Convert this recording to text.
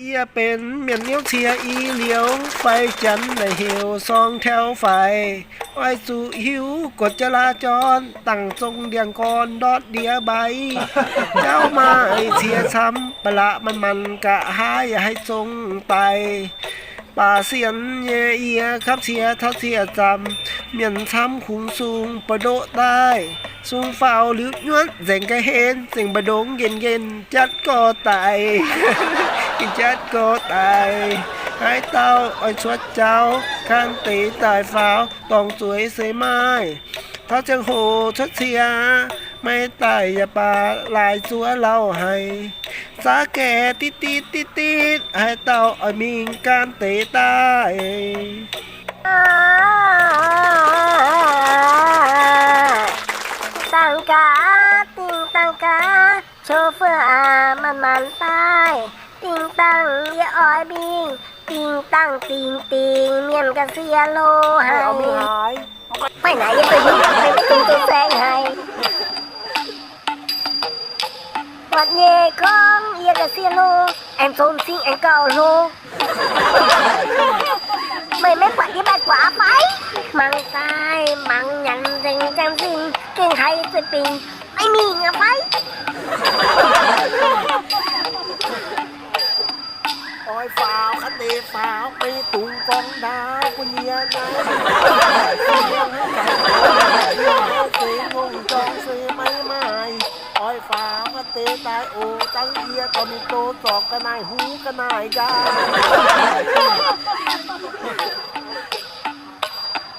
เอียเป็นเมียนเนี้ยวเชียอีเหลียวไฟจันในเหี่ยวซองแถวไฟไว้สู่หิวกดจราจรตั้งทรงเดียงกรดอดเดียใบ เจ้ามาไอเสียช้ำปะละมันมันกะหายให้ทรงไปป่าเสียนเยเอียครับเสียเท่าเสียจำเมียนช้ำคุงสูงประโดดได้สูงเฝ้าหรือย้วนเสียงกะเห็นเสียงบะดงเย็นเย็นๆจัดก็ตาย กินจัดก็ตายให้เต้าอ้อยชวดเจ้าข้างตีตายฟ้าวต้องสวยเสยไม้เท่าจังโหชดเสีย ไม่ตายอย่าปาลายสัวเล่าให้สาแก่ติดติดติดติดให้เต้าอ้อยมิงการเตะตายตังกาติงตังกา โชเฟอร์อามันมันตายติงตังเยอ้อยบิงติงตังติงติงเมียนกะเสียโลหายเอาไม่หายไปไหนยังไปยุ่งไปไม่ติงตัวแซงให้วัดเย่ข องเอียกะเสียโลแอนโซนซิงแอนเก่าโลไม่ไม่ปฏิบัติกว่าไปมังตายมังยันเริงจังสิงเก่งใครจะปิงไม่มีเงาไปอ้อยฝาวคันเต้ฝาวไปตุงกองดาวกุญเยียนะเสียงให้ใจเสียงให้เสียงงจองเสียไม่ไม่อ้อยฝาวคันเตะตายโอตั้งเอียก็มีโตสอกกระนายหูกระนายยา